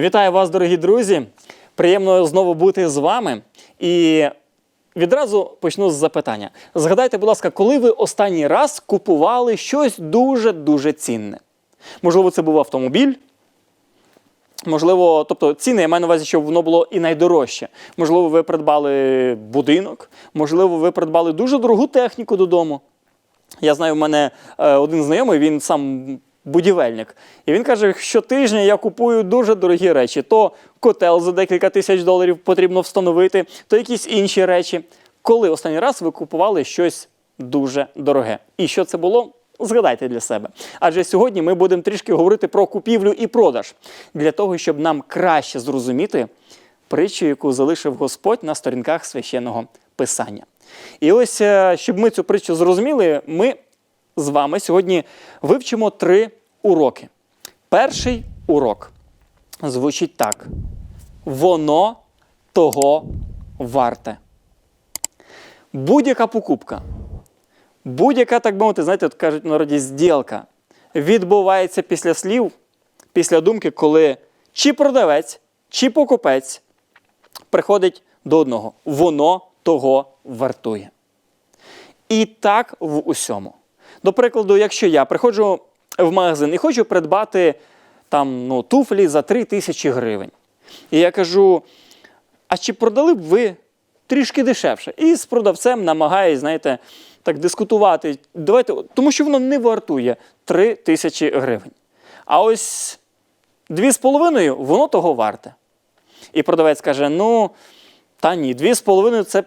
Вітаю вас, дорогі друзі! Приємно знову бути з вами. І відразу почну з запитання. Згадайте, будь ласка, коли ви останній раз купували щось дуже-дуже цінне? Можливо, це був автомобіль. Можливо, тобто ціни, я маю на увазі, щоб воно було і найдорожче. Можливо, ви придбали будинок, можливо, ви придбали дуже дорогу техніку додому. Я знаю, в мене е, один знайомий, він сам будівельник. І він каже, щотижня я купую дуже дорогі речі. То котел за декілька тисяч доларів потрібно встановити, то якісь інші речі. Коли останній раз ви купували щось дуже дороге? І що це було? Згадайте для себе. Адже сьогодні ми будемо трішки говорити про купівлю і продаж для того, щоб нам краще зрозуміти притчу, яку залишив Господь на сторінках священного писання. І ось, е, щоб ми цю притчу зрозуміли, ми з вами сьогодні вивчимо три уроки. Перший урок звучить так: воно того варте. Будь-яка покупка, будь-яка, так мовити, знаєте, от кажуть в народі зділка, відбувається після слів, після думки, коли чи продавець, чи покупець приходить до одного. Воно того вартує. І так в усьому. До прикладу, якщо я приходжу в магазин і хочу придбати там, ну, туфлі за 3 тисячі гривень. І я кажу: а чи продали б ви трішки дешевше? І з продавцем намагаюсь, знаєте, так дискутувати. Давайте, тому що воно не вартує 3 тисячі гривень. А ось 2,5 воно того варте. І продавець каже: ну, та ні, 2,5 це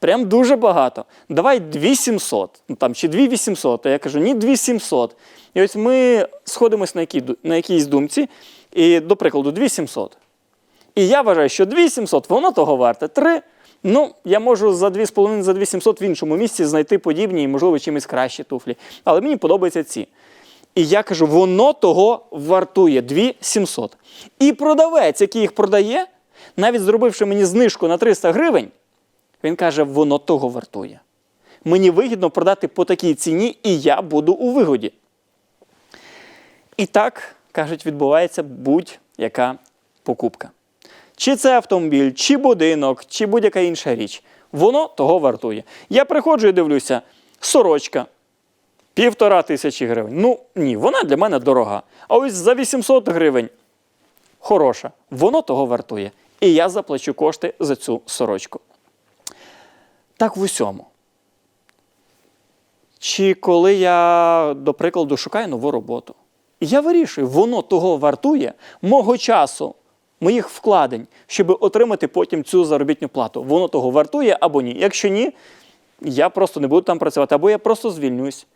прям дуже багато. Давай 2700, ну, там, чи 2800. А я кажу, ні, 2700. І ось ми сходимось на, якій, на якійсь думці, і, до прикладу, 2700. І я вважаю, що 2700 воно того варте. 3. Ну, я можу за 2,5, за 2700 в іншому місці знайти подібні і, можливо, чимось кращі туфлі. Але мені подобаються ці. І я кажу, воно того вартує 2700. І продавець, який їх продає, навіть зробивши мені знижку на 300 гривень, він каже, воно того вартує. Мені вигідно продати по такій ціні, і я буду у вигоді. І так, кажуть, відбувається будь-яка покупка. Чи це автомобіль, чи будинок, чи будь-яка інша річ. Воно того вартує. Я приходжу і дивлюся, сорочка. Півтора тисячі гривень. Ну ні, вона для мене дорога. А ось за 800 гривень хороша. Воно того вартує. І я заплачу кошти за цю сорочку. Так в усьому. Чи коли я, до прикладу, шукаю нову роботу, і я вирішую, воно того вартує мого часу, моїх вкладень, щоб отримати потім цю заробітну плату. Воно того вартує або ні. Якщо ні, я просто не буду там працювати, або я просто звільнюсь.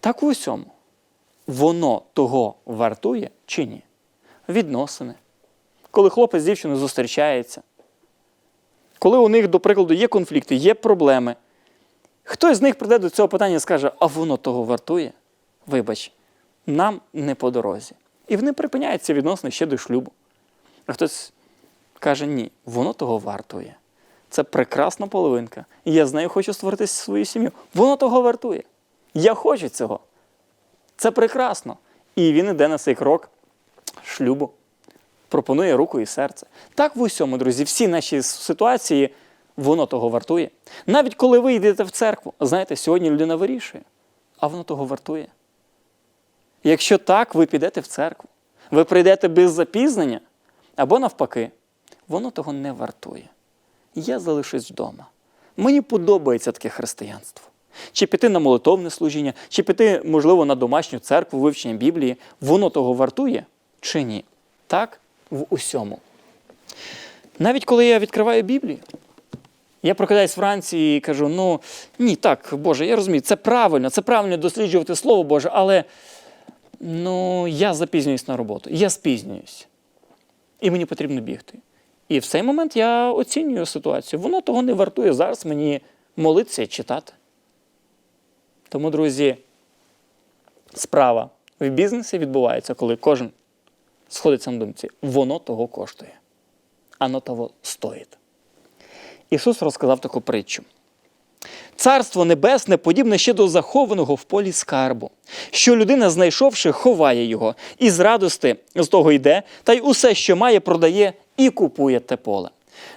Так в усьому. Воно того вартує чи ні? Відносини. Коли хлопець з дівчиною зустрічається, коли у них, до прикладу, є конфлікти, є проблеми, хтось з них прийде до цього питання і скаже, а воно того вартує? Вибач, нам не по дорозі. І вони припиняють ці відносини ще до шлюбу. А хтось каже, ні, воно того вартує. Це прекрасна половинка. Я з нею хочу створити свою сім'ю. Воно того вартує. Я хочу цього. Це прекрасно. І він іде на цей крок шлюбу, пропонує руку і серце. Так в усьому, друзі, всі наші ситуації, воно того вартує. Навіть коли ви йдете в церкву, знаєте, сьогодні людина вирішує, а воно того вартує. Якщо так, ви підете в церкву, ви прийдете без запізнення, або навпаки, воно того не вартує. Я залишусь вдома. Мені подобається таке християнство. Чи піти на молитовне служіння, чи піти, можливо, на домашню церкву, вивчення Біблії, воно того вартує чи ні? Так в усьому. Навіть коли я відкриваю Біблію, я прокидаюсь вранці і кажу: ну ні, так, Боже, я розумію, це правильно, це правильно досліджувати Слово Боже, але ну, я запізнююсь на роботу, я спізнююсь. І мені потрібно бігти. І в цей момент я оцінюю ситуацію. Воно того не вартує зараз мені молитися і читати. Тому, друзі, справа в бізнесі відбувається, коли кожен сходиться на думці, воно того коштує, воно того стоїть. Ісус розказав таку притчу. Царство небесне подібне ще до захованого в полі скарбу, що людина, знайшовши, ховає його, і з радости з того йде, та й усе, що має, продає і купує те поле.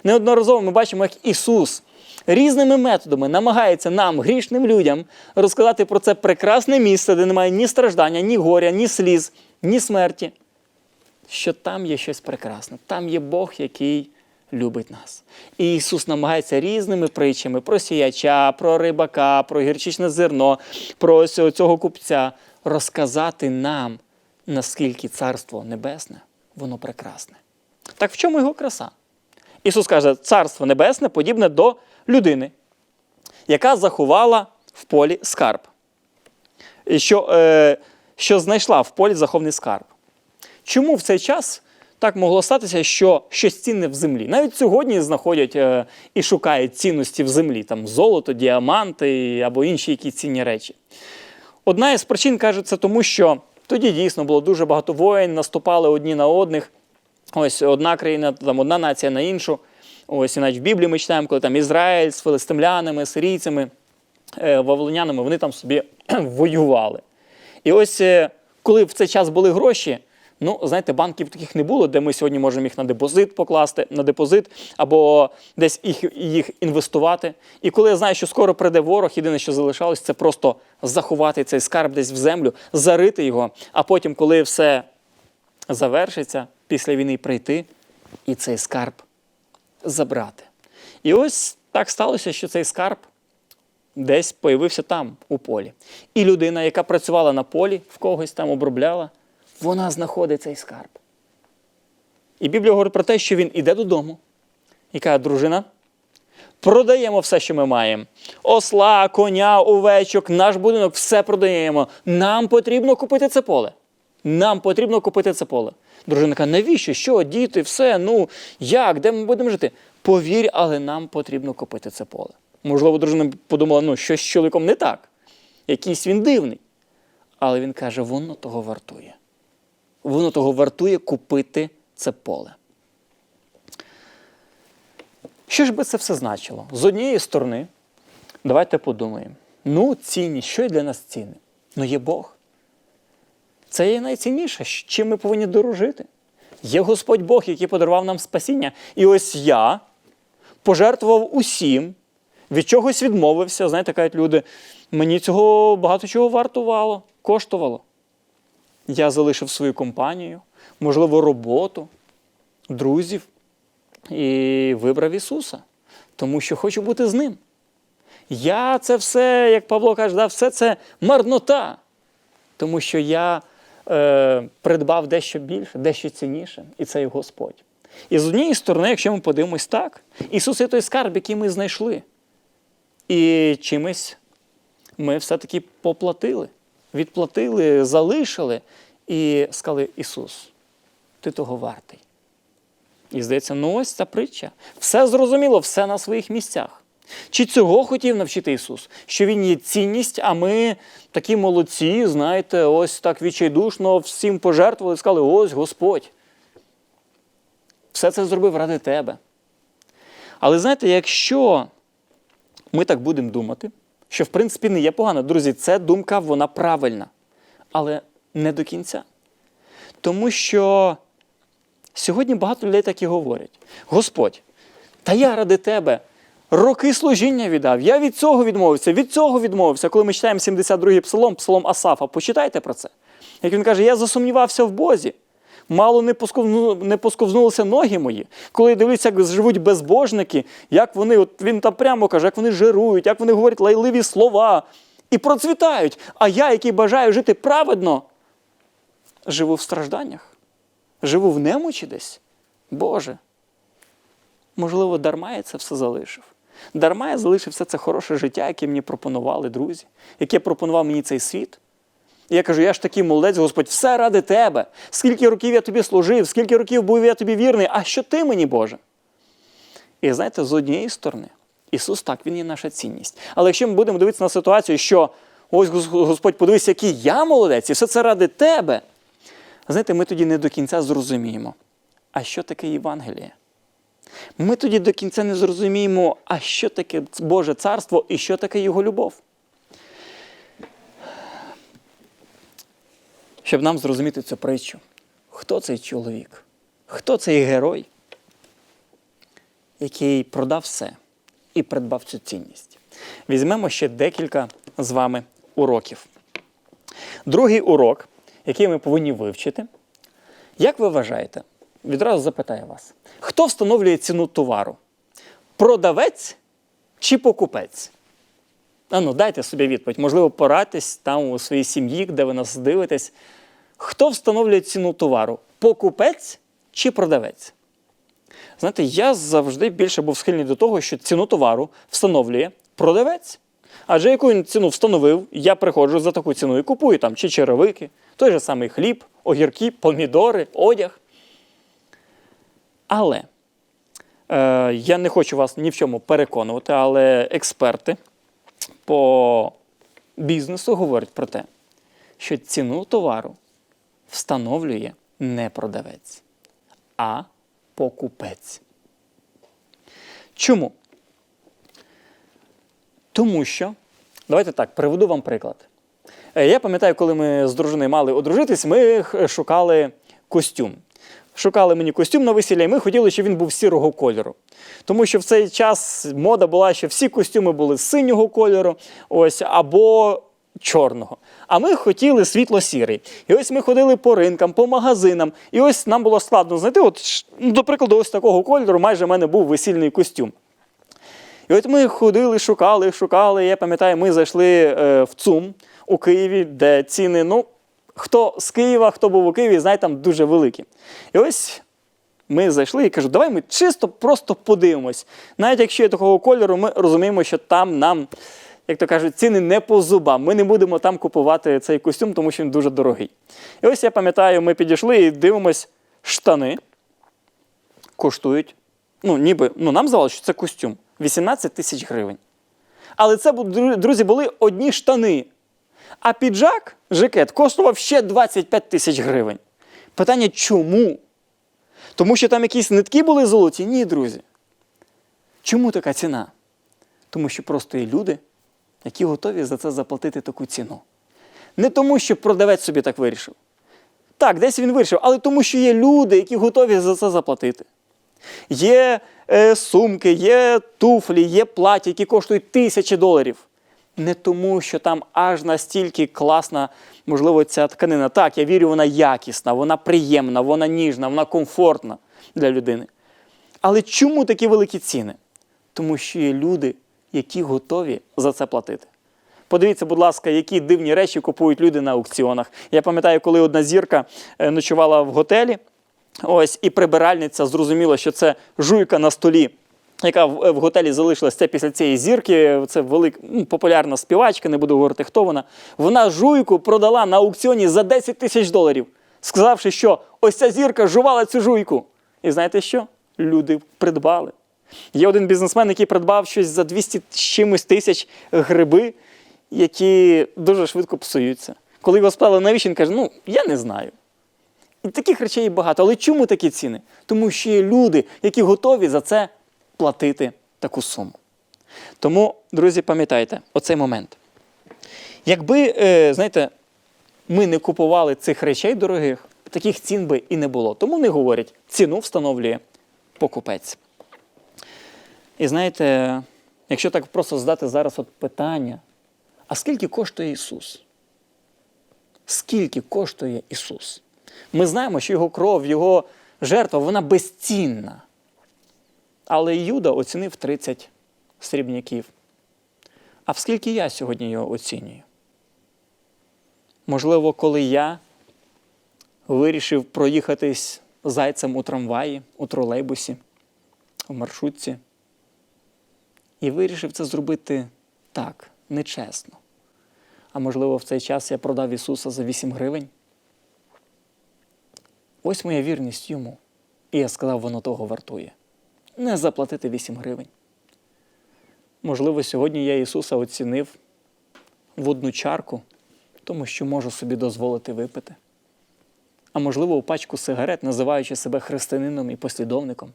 Неодноразово ми бачимо, як Ісус різними методами намагається нам, грішним людям, розказати про це прекрасне місце, де немає ні страждання, ні горя, ні сліз, ні смерті. Що там є щось прекрасне, там є Бог, який любить нас. І Ісус намагається різними притчами про сіяча, про рибака, про гірчичне зерно, про цього купця розказати нам, наскільки Царство Небесне, воно прекрасне. Так в чому його краса? Ісус каже, Царство Небесне подібне до людини, яка заховала в полі скарб, що, е, що знайшла в полі захований скарб. Чому в цей час так могло статися, що щось цінне в землі? Навіть сьогодні знаходять е, і шукають цінності в землі, там золото, діаманти або інші якісь цінні речі. Одна із причин каже, це тому, що тоді дійсно було дуже багато воїн, наступали одні на одних. Ось одна країна, там одна нація на іншу. Ось і навіть в Біблії ми читаємо, коли там Ізраїль з филистимлянами, сирійцями, е, вавилонянами, вони там собі воювали. І ось е, коли в цей час були гроші, ну, знаєте, банків таких не було, де ми сьогодні можемо їх на депозит покласти, на депозит, або десь їх, їх інвестувати. І коли я знаю, що скоро прийде ворог, єдине, що залишалось, це просто заховати цей скарб десь в землю, зарити його, а потім, коли все завершиться, після війни прийти і цей скарб забрати. І ось так сталося, що цей скарб десь появився там, у полі. І людина, яка працювала на полі, в когось там обробляла, вона знаходить цей скарб. І Біблія говорить про те, що він іде додому і каже, дружина, продаємо все, що ми маємо. Осла, коня, овечок, наш будинок, все продаємо. Нам потрібно купити це поле. Нам потрібно купити це поле. Дружина каже, навіщо? Що, діти, все, ну як, де ми будемо жити? Повір, але нам потрібно купити це поле. Можливо, дружина подумала, ну щось з чоловіком не так. Якийсь він дивний. Але він каже, воно того вартує. Воно того вартує купити це поле. Що ж би це все значило? З однієї сторони, давайте подумаємо: ну, цінність, що є для нас цінне? Ну, є Бог. Це є найцінніше, чим ми повинні дорожити. Є Господь Бог, який подарував нам спасіння. І ось я пожертвував усім, від чогось відмовився. Знаєте, кажуть люди, мені цього багато чого вартувало, коштувало. Я залишив свою компанію, можливо, роботу, друзів і вибрав Ісуса, тому що хочу бути з ним. Я це все, як Павло каже, да, все це марнота, тому що я е, придбав дещо більше, дещо цінніше, і це є Господь. І з однієї сторони, якщо ми подивимось так, Ісус є той скарб, який ми знайшли. І чимось ми все-таки поплатили, відплатили, залишили і сказали, Ісус, ти того вартий. І здається, ну ось ця притча. Все зрозуміло, все на своїх місцях. Чи цього хотів навчити Ісус? Що Він є цінність, а ми такі молодці, знаєте, ось так відчайдушно всім пожертвували і сказали, ось Господь. Все це зробив ради тебе. Але знаєте, якщо ми так будемо думати, що в принципі не є погано, друзі, це думка, вона правильна, але не до кінця. Тому що сьогодні багато людей так і говорять: Господь, та я ради тебе роки служіння віддав, я від цього відмовився, від цього відмовився. Коли ми читаємо 72-й псалом, псалом Асафа, почитайте про це. Як він каже, я засумнівався в Бозі. Мало не посковну, не посковзнулися ноги мої, коли я дивлюся, як живуть безбожники, як вони, от він там прямо каже, як вони жирують, як вони говорять лайливі слова і процвітають. А я, який бажаю жити праведно, живу в стражданнях, живу в немочі десь. Боже. Можливо, дарма я це все залишив. Дарма я залишив все це хороше життя, яке мені пропонували друзі, яке пропонував мені цей світ. І я кажу, я ж такий молодець, Господь, все ради тебе. Скільки років я тобі служив, скільки років був я тобі вірний, а що ти мені, Боже? І знаєте, з однієї сторони, Ісус так, Він є наша цінність. Але якщо ми будемо дивитися на ситуацію, що ось Господь, подивись, який я молодець, і все це ради тебе, знаєте, ми тоді не до кінця зрозуміємо, а що таке Євангеліє? ми тоді до кінця не зрозуміємо, а що таке Боже царство і що таке його любов. Щоб нам зрозуміти цю притчу, хто цей чоловік, хто цей герой, який продав все і придбав цю цінність. Візьмемо ще декілька з вами уроків. Другий урок, який ми повинні вивчити, як ви вважаєте, відразу запитаю вас, хто встановлює ціну товару? Продавець чи покупець? Ану, дайте собі відповідь. Можливо, порадьтесь там у своїй сім'ї, де ви нас дивитесь. Хто встановлює ціну товару? Покупець чи продавець? Знаєте, я завжди більше був схильний до того, що ціну товару встановлює продавець. Адже яку він ціну встановив, я приходжу за таку ціну і купую там чи черевики, той же самий хліб, огірки, помідори, одяг. Але е, я не хочу вас ні в чому переконувати, але експерти по бізнесу говорять про те, що ціну товару встановлює не продавець, а покупець. Чому? Тому що, давайте так, приведу вам приклад. Е, Я пам'ятаю, коли ми з дружиною мали одружитись, ми шукали костюм. Шукали мені костюм на весілля, і ми хотіли, щоб він був сірого кольору. Тому що в цей час мода була, що всі костюми були синього кольору, ось, або чорного. А ми хотіли світло-сірий. І ось ми ходили по ринкам, по магазинам, і ось нам було складно знайти, от, ну, до прикладу, ось такого кольору майже в мене був весільний костюм. І от ми ходили, шукали, шукали. Я пам'ятаю, ми зайшли е, в ЦУМ у Києві, де ціни, ну, хто з Києва, хто був у Києві, знає, там дуже великі. І ось ми зайшли і кажу, давай ми чисто просто подивимось. Навіть якщо є такого кольору, ми розуміємо, що там нам, як то кажуть, ціни не по зубам. Ми не будемо там купувати цей костюм, тому що він дуже дорогий. І ось я пам'ятаю, ми підійшли і дивимось штани коштують. Ну, ніби ну, нам здавалося, що це костюм 18 тисяч гривень. Але це, друзі, були одні штани. А піджак, жакет, коштував ще 25 тисяч гривень. Питання чому? Тому що там якісь нитки були золоті? Ні, друзі. Чому така ціна? Тому що просто є люди, які готові за це заплатити таку ціну. Не тому, що продавець собі так вирішив. Так, десь він вирішив, але тому, що є люди, які готові за це заплатити. Є е, сумки, є туфлі, є плаття, які коштують тисячі доларів. Не тому, що там аж настільки класна, можливо, ця тканина. Так, я вірю, вона якісна, вона приємна, вона ніжна, вона комфортна для людини. Але чому такі великі ціни? Тому що є люди, які готові за це платити. Подивіться, будь ласка, які дивні речі купують люди на аукціонах. Я пам'ятаю, коли одна зірка е, ночувала в готелі, ось і прибиральниця зрозуміла, що це жуйка на столі. Яка в, е, готелі залишилась це після цієї зірки, це велика популярна співачка, не буду говорити, хто вона. Вона жуйку продала на аукціоні за 10 тисяч доларів, сказавши, що ось ця зірка жувала цю жуйку. І знаєте що? Люди придбали. Є один бізнесмен, який придбав щось за 200 з чимось тисяч гриби, які дуже швидко псуються. Коли його спитали, навіщо він каже, ну я не знаю. І таких речей багато. Але чому такі ціни? Тому що є люди, які готові за це платити таку суму. Тому, друзі, пам'ятайте оцей момент. Якби, е, знаєте, ми не купували цих речей дорогих, таких цін би і не було. Тому не говорять, ціну встановлює покупець. І знаєте, якщо так просто здати зараз от питання, а скільки коштує Ісус? Скільки коштує Ісус? Ми знаємо, що Його кров, Його жертва, вона безцінна. Але Юда оцінив 30 срібняків. А скільки я сьогодні його оцінюю? Можливо, коли я вирішив проїхатись зайцем у трамваї, у тролейбусі, в маршрутці, і вирішив це зробити так, нечесно. А можливо, в цей час я продав Ісуса за 8 гривень. Ось моя вірність йому. І я сказав, воно того вартує. Не заплатити 8 гривень. Можливо, сьогодні я Ісуса оцінив в одну чарку, тому що можу собі дозволити випити. А можливо, у пачку сигарет, називаючи себе християнином і послідовником.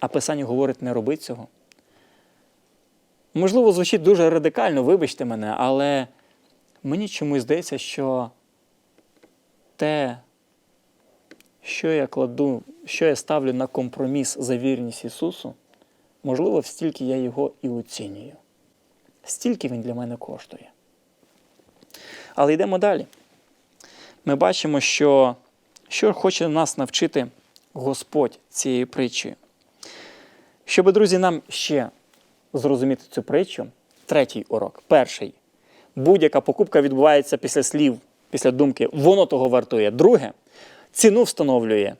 а Писання говорить, не роби цього. Можливо, звучить дуже радикально, вибачте мене, але мені чомусь здається, що те, що я кладу, що я ставлю на компроміс за вірність Ісусу, можливо, стільки я його і оцінюю. Стільки він для мене коштує. Але йдемо далі. Ми бачимо, що, що хоче нас навчити Господь цією притчею. Щоб, друзі, нам ще зрозуміти цю притчу, третій урок. Перший. Будь-яка покупка відбувається після слів, після думки, воно того вартує. Друге, ціну встановлює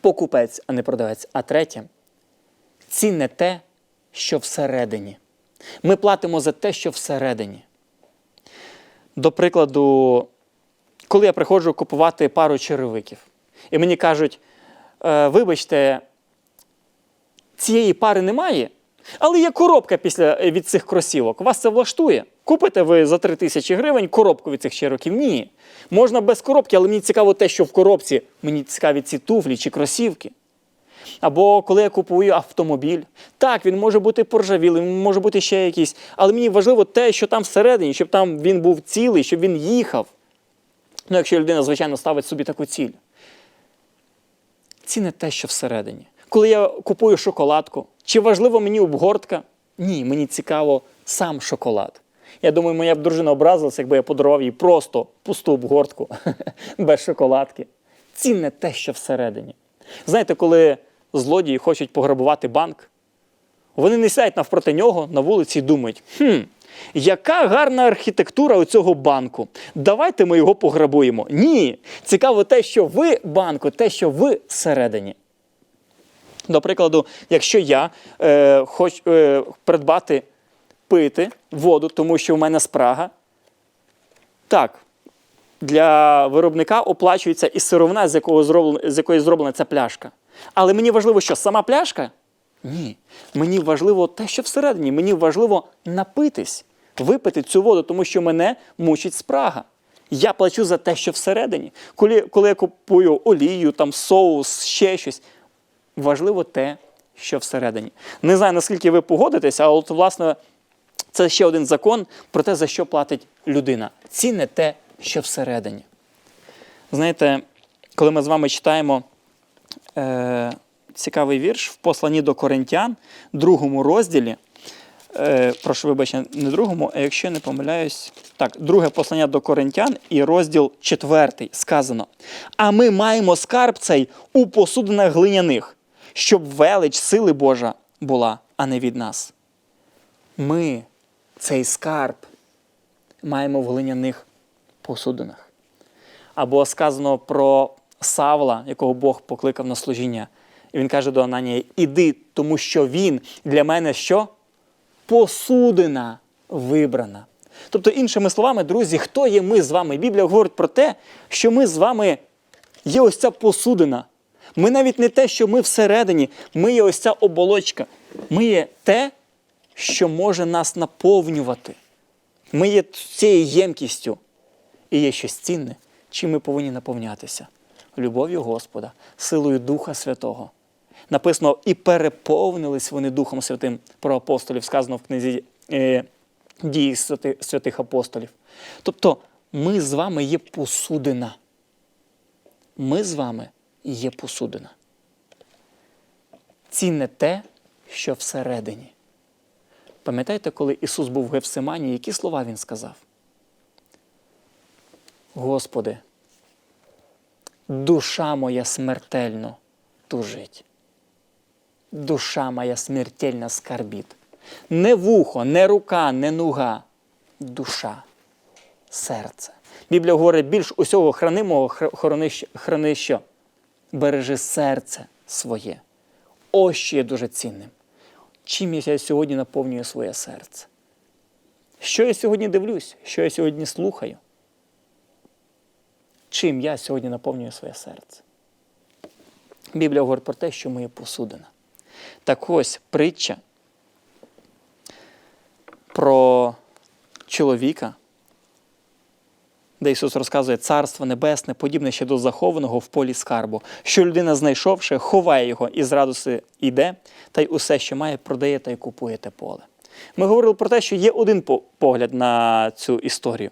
покупець, а не продавець. А третє, цінне те, що всередині. Ми платимо за те, що всередині. До прикладу, коли я приходжу купувати пару черевиків, і мені кажуть, «Е, вибачте, цієї пари немає, але є коробка після, від цих кросівок. Вас це влаштує? Купите ви за 3 тисячі гривень коробку від цих черевиків? Ні. Можна без коробки, але мені цікаво те, що в коробці, мені цікаві ці туфлі чи кросівки. Або коли я купую автомобіль, так, він може бути поржавілий, він може бути ще якийсь, але мені важливо те, що там всередині, щоб там він був цілий, щоб він їхав. Ну, якщо людина, звичайно, ставить собі таку ціль. Ці не те, що всередині. Коли я купую шоколадку, чи важливо мені обгортка? Ні, мені цікаво сам шоколад. Я думаю, моя б дружина образилася, якби я подарував їй просто пусту обгортку без шоколадки. Цінне те, що всередині. Знаєте, коли злодії хочуть пограбувати банк, вони не сядуть навпроти нього на вулиці і думають: хм, яка гарна архітектура у цього банку. Давайте ми його пограбуємо. Ні. Цікаво те, що ви банку, те, що ви всередині. До прикладу, якщо я е, хочу е, придбати пити воду, тому що в мене спрага, так, для виробника оплачується і сировина, з, якого зроблена, з якої зроблена ця пляшка. Але мені важливо, що сама пляшка? Ні. Мені важливо те, що всередині. Мені важливо напитись, випити цю воду, тому що мене мучить спрага. Я плачу за те, що всередині. Коли, коли я купую олію, там, соус, ще щось, важливо те, що всередині. Не знаю, наскільки ви погодитеся, але от, власне, це ще один закон про те, за що платить людина. Цінне те, що всередині. Знаєте, коли ми з вами читаємо е, цікавий вірш в посланні до Коринтян, другому розділі. Е, прошу вибачення, не другому, а якщо не помиляюсь, так, друге послання до Коринтян і розділ четвертий сказано: А ми маємо скарб цей у посудинах глиняних, щоб велич сили Божа була, а не від нас. Ми цей скарб маємо в глиняних посудинах. Або сказано про Савла, якого Бог покликав на служіння. І він каже до Ананія: Іди, тому що він для мене що? Посудина вибрана. Тобто, іншими словами, друзі, хто є ми з вами? Біблія говорить про те, що ми з вами є ось ця посудина. Ми навіть не те, що ми всередині, ми є ось ця оболочка. Ми є те, що може нас наповнювати. Ми є цією ємкістю. І є щось цінне, чим ми повинні наповнятися. Любов'ю Господа, силою Духа Святого. Написано, і переповнились вони Духом Святим про апостолів, сказано в книзі е, дії святих апостолів. Тобто ми з вами є посудина. Ми з вами є посудина. Цінне те, що всередині. Пам'ятаєте, коли Ісус був в Гефсимані, які слова Він сказав? Господи, душа моя смертельно тужить. Душа моя смертельно скорбить. Не вухо, не рука, не нуга. Душа, серце. Біблія говорить, більш усього хранимого храни, храни що? Бережи серце своє. Ось що є дуже цінним. Чим я сьогодні наповнюю своє серце? Що я сьогодні дивлюсь? Що я сьогодні слухаю? Чим я сьогодні наповнюю своє серце? Біблія говорить про те, що ми є посудина. Так ось притча про чоловіка де Ісус розказує Царство Небесне, подібне ще до захованого в полі скарбу, що людина, знайшовши, ховає його і з радости йде, та й усе, що має, продає та й купує те поле. Ми говорили про те, що є один погляд на цю історію.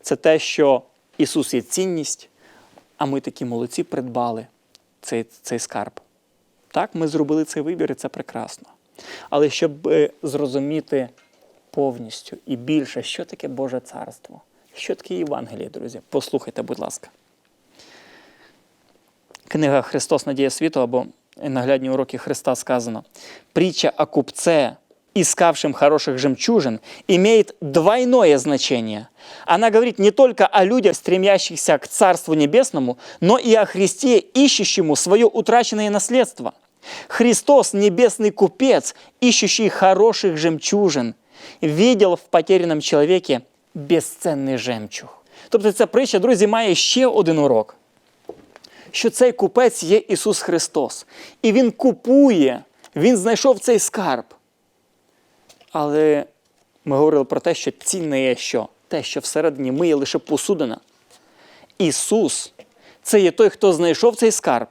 Це те, що Ісус є цінність, а ми такі молодці придбали цей, цей скарб. Так, ми зробили цей вибір, і це прекрасно. Але щоб е, зрозуміти повністю і більше, що таке Боже Царство, що таке Євангеліє, друзі, послухайте, будь ласка. Книга Христос Надія світу або наглядні уроки Христа сказано: притча о купце, искавшем хороших жемчужин, имеет двойное значение. Она говорит не только о людях, стремящихся к Царству Небесному, но и о Христе, ищущему свое утраченное наследство. Христос, небесный купец, ищущий хороших жемчужин, видел в потерянном человеке безценний жемчуг. Тобто ця притча, друзі, має ще один урок що цей купець є Ісус Христос. І Він купує, Він знайшов цей скарб. Але ми говорили про те, що цінне є що? Те, що всередині ми є лише посудина. Ісус це є той, хто знайшов цей скарб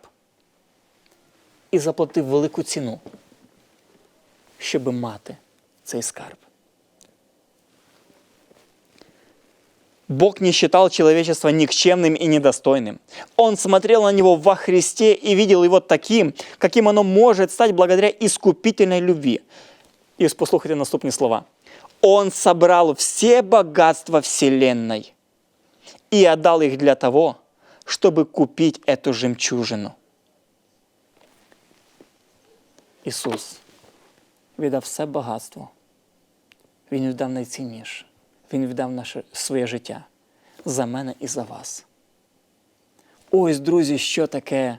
і заплатив велику ціну, щоб мати цей скарб. Бог не считал человечество никчемным и недостойным. Он смотрел на него во Христе и видел его таким, каким оно может стать благодаря искупительной любви. І послухайте наступні слова. Он собрал все богатства Вселенной и отдал их для того, чтобы купить эту жемчужину. Ісус віддав все багатство. Він віддав найцінніше. Він віддав наше своє життя за мене і за вас. Ось, друзі, що таке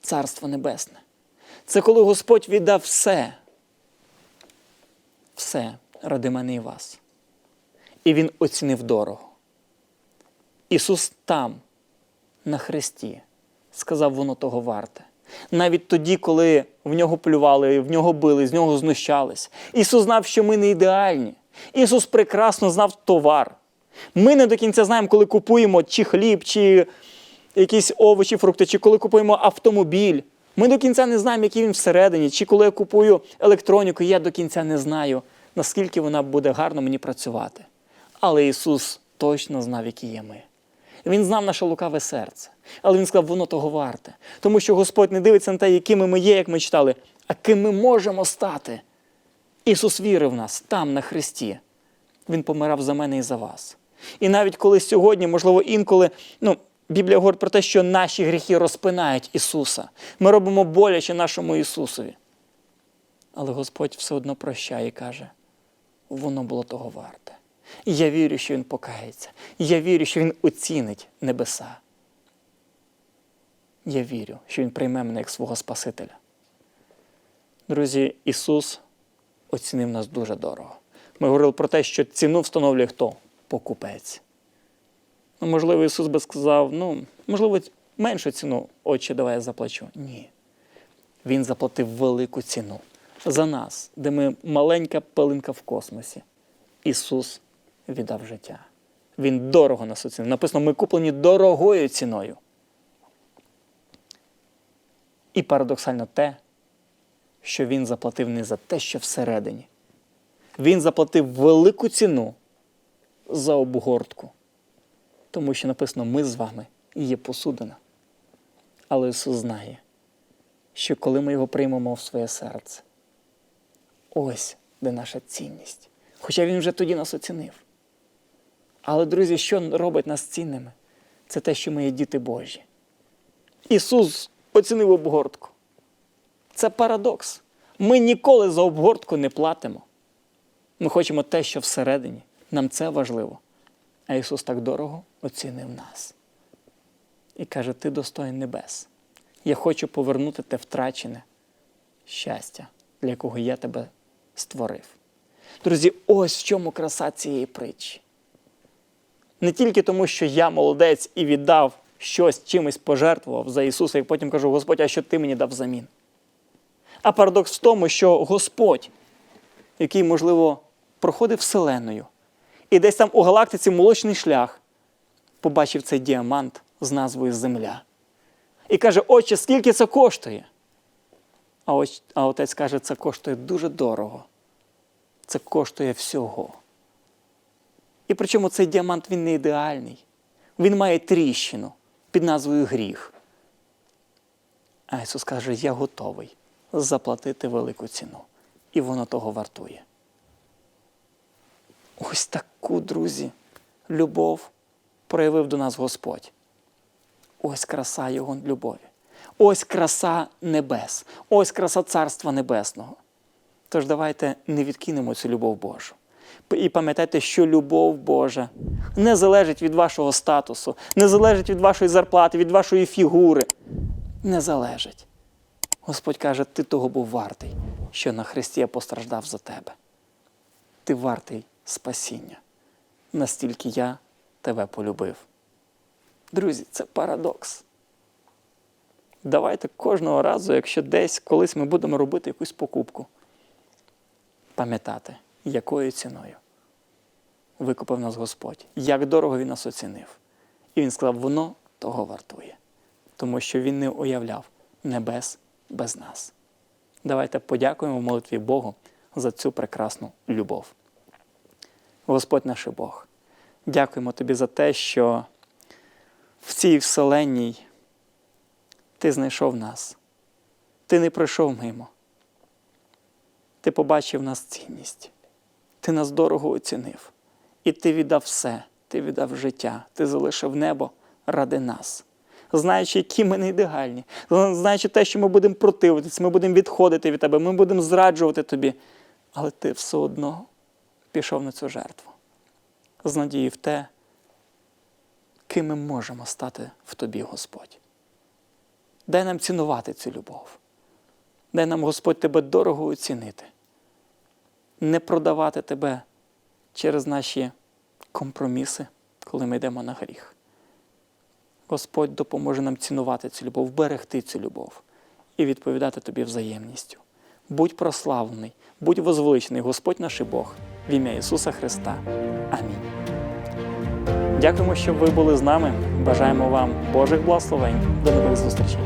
Царство Небесне. Це коли Господь віддав все, все ради мене і вас. І Він оцінив дорого. Ісус там, на хресті, сказав, воно того варте. Навіть тоді, коли в нього плювали, в нього били, з нього знущались. Ісус знав, що ми не ідеальні. Ісус прекрасно знав товар. Ми не до кінця знаємо, коли купуємо чи хліб, чи якісь овочі, фрукти, чи коли купуємо автомобіль. Ми до кінця не знаємо, який він всередині, чи коли я купую електроніку, я до кінця не знаю, наскільки вона буде гарно мені працювати. Але Ісус точно знав, які є ми. Він знав наше лукаве серце. Але Він сказав, воно того варте. Тому що Господь не дивиться на те, якими ми є, як ми читали, а ким ми можемо стати. Ісус вірив в нас там, на Христі. Він помирав за мене і за вас. І навіть коли сьогодні, можливо, інколи, ну, Біблія говорить про те, що наші гріхи розпинають Ісуса. Ми робимо боляче нашому Ісусові. Але Господь все одно прощає і каже, воно було того варте. І я вірю, що Він покається. Я вірю, що Він оцінить небеса. Я вірю, що Він прийме мене як свого Спасителя. Друзі, Ісус оцінив нас дуже дорого. Ми говорили про те, що ціну встановлює хто? Покупець. Ну, можливо, Ісус би сказав, ну, можливо, меншу ціну, отче, давай я заплачу. Ні. Він заплатив велику ціну за нас, де ми маленька пилинка в космосі. Ісус віддав життя. Він дорого нас оцінив. Написано, ми куплені дорогою ціною. І парадоксально те, що він заплатив не за те, що всередині. Він заплатив велику ціну за обгортку. Тому що написано, ми з вами і є посудина. Але Ісус знає, що коли ми його приймемо в своє серце, ось де наша цінність. Хоча Він вже тоді нас оцінив. Але, друзі, що робить нас цінними? Це те, що ми є діти Божі. Ісус оцінив обгортку. Це парадокс. Ми ніколи за обгортку не платимо. Ми хочемо те, що всередині. Нам це важливо. А Ісус так дорого оцінив нас. І каже: Ти достоїн небес. Я хочу повернути те втрачене щастя, для якого я тебе створив. Друзі, ось в чому краса цієї притчі. Не тільки тому, що я молодець і віддав щось чимось пожертвував за Ісуса, і потім кажу, Господь, а що ти мені дав взамін? А парадокс в тому, що Господь, який, можливо, проходив Вселеною, і десь там у галактиці молочний шлях, побачив цей діамант з назвою Земля. І каже: Отче, скільки це коштує? А, оч- а отець каже, це коштує дуже дорого. Це коштує всього. І причому цей діамант він не ідеальний. Він має тріщину під назвою гріх. А Ісус каже, я готовий заплатити велику ціну. І воно того вартує. Ось таку, друзі, любов проявив до нас Господь. Ось краса Його любові. Ось краса небес, ось краса Царства Небесного. Тож давайте не відкинемо цю любов Божу. І пам'ятайте, що любов Божа не залежить від вашого статусу, не залежить від вашої зарплати, від вашої фігури. Не залежить. Господь каже, ти того був вартий, що на Христі я постраждав за тебе. Ти вартий спасіння. Настільки я тебе полюбив. Друзі, це парадокс. Давайте кожного разу, якщо десь колись ми будемо робити якусь покупку, пам'ятати, якою ціною викупив нас Господь, як дорого Він нас оцінив. І Він сказав, воно того вартує, тому що Він не уявляв небес без нас. Давайте подякуємо молитві Богу за цю прекрасну любов. Господь наш Бог, дякуємо Тобі за те, що в цій вселенній ти знайшов нас. Ти не пройшов мимо. Ти побачив нас цінність. Ти нас дорого оцінив. І ти віддав все, ти віддав життя, ти залишив небо ради нас. Знаючи, які ми не ідеальні, знаючи те, що ми будемо противитись, ми будемо відходити від тебе, ми будемо зраджувати тобі. Але ти все одно пішов на цю жертву. З надією в те, ким ми можемо стати в тобі, Господь. Дай нам цінувати цю любов. Дай нам, Господь, тебе дорого оцінити, не продавати тебе через наші компроміси, коли ми йдемо на гріх. Господь допоможе нам цінувати цю любов, берегти цю любов і відповідати тобі взаємністю. Будь прославлений, будь возвеличений, Господь наш Бог, в ім'я Ісуса Христа. Амінь. Дякуємо, що ви були з нами. Бажаємо вам Божих благословень. До нових зустрічей.